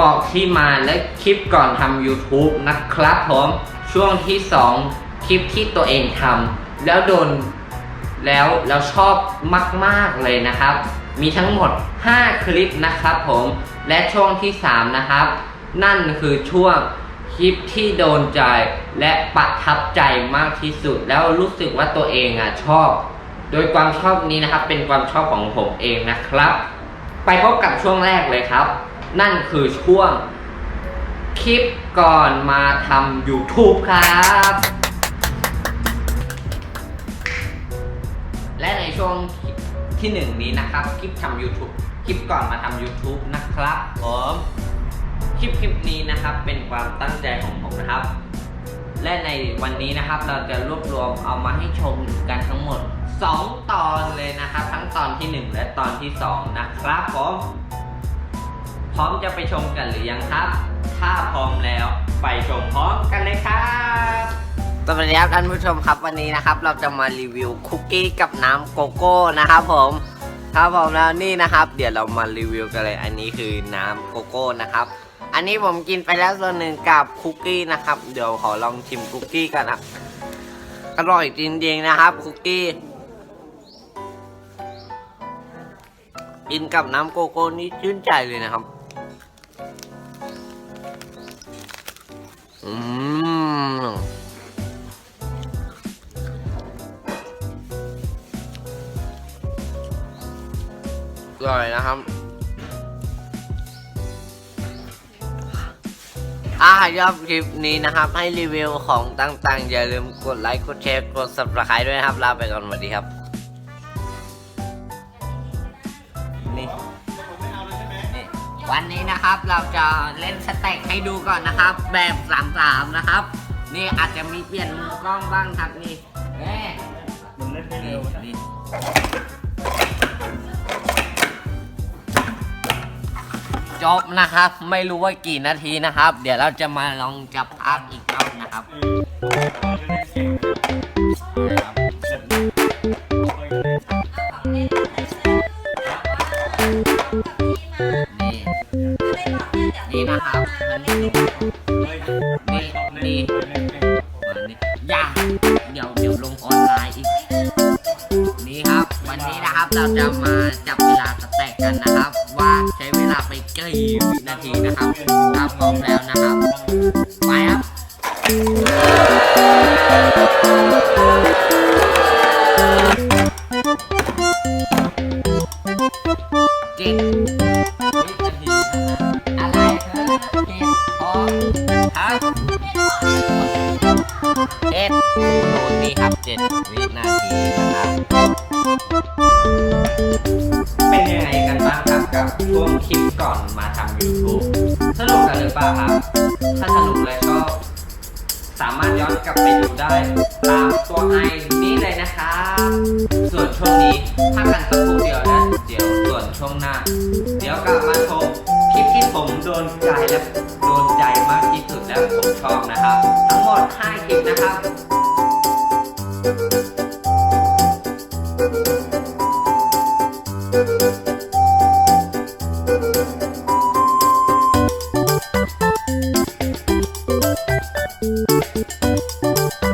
บอกที่มาและคลิปก่อนทำ YouTube นะครับผมช่วงที่ 2 คลิปที่ตัวเองทำแล้วโดนแล้วแล้วชอบมาก ๆ เลยนะครับ มีทั้งหมด 5 คลิปนะครับผมและช่วงที่ 3 นะครับ นั่นคือช่วงคลิปที่โดนใจและประทับใจมากที่สุด แล้วรู้สึกว่าตัวเองอะชอบ โดยความชอบนี้นะครับเป็นความชอบของผมเองนะครับ ไปพบกับช่วงแรกเลยครับ นั่นคือช่วงคลิปก่อนมาทำ YouTube ครับ และในช่วงที่หนึ่งนี้นะครับคลิปทำ YouTube คลิปก่อนมาทำ YouTube นะครับผมคลิปคลิปนี้นะครับเป็นความตั้งใจของผมนะครับ และในวันนี้นะครับเราจะรวบรวมเอามาให้ชมกันทั้งหมด 2 ตอนเลยนะครับ ทั้งตอนที่ 1 และตอนที่ 2 นะครับผม พร้อมจะไปชมกันหรือยังครับ ถ้าพร้อมแล้วไปชมพร้อมกันเลยครับสวัสดีครับท่านผู้ชมครับวันนี้นะครับ เราจะมารีวิวคุกกี้กับน้ำโกโก้นะครับผมครับผมแล้วนี่นะครับ เดี๋ยวเรามารีวิวกันเลยอันนี้คือน้ำโกโก้นะครับ อันนี้ผมกินไปแล้วส่วนหนึ่งกับคุกกี้นะครับ เดี๋ยวขอลองชิมคุกกี้กันนะอร่อยจริงๆนะครับคุกกี้กินกับน้ำโกโก้นี่ชื่นใจเลยนะครับ อืมอร่อยนะครับ ถ้าชอบคลิปนี้นะครับ ให้รีวิวของต่างๆ อย่าลืมกดไลค์ กดแชร์ กด subscribe ด้วยนะครับ ลาไปก่อนสวัสดีครับ วันนี้นะครับเราจะเล่นสเต็กให้ดูก่อนนะครับ แบบสามสามนะครับ นี่อาจจะมีเปลี่ยนมุมกล้องบ้างครับนี่เอ๊ะมันเล่นไม่เร็วนี่จบนะครับ ไม่รู้ว่ากี่นาทีนะครับ เดี๋ยวเราจะมาลองจับภาพอีกรอบนะครับ นี่นี่อย่าเดี๋ยวเดี๋ยวลงออนไลน์อีก นี่ครับ วันนี้นะครับเราจะมาจับเวลาสแต็กกันนะครับ ว่าใช้เวลาไปกี่วินาทีนะครับถ้าพร้อมแล้วนะครับ ไปครับ วินาทีนะครับเป็นยังไงกันบ้างครับกับช่วงคลิปก่อนมาทำ YouTube สนุกกันหรือเปล่าครับ ถ้าสนุกแล้วก็สามารถย้อนกลับไปดูได้ตามตัวไอนี้เลยนะครับ ส่วนช่วงนี้พักกันสักครู่เดียวนะ เดี๋ยวส่วนช่วงหน้า เดี๋ยวกลับมาชมคลิปที่ผมโดนใจและโดนใจมากที่สุดแล้วผมชอบนะครับ ทั้งหมด 5 คลิปนะครับ เ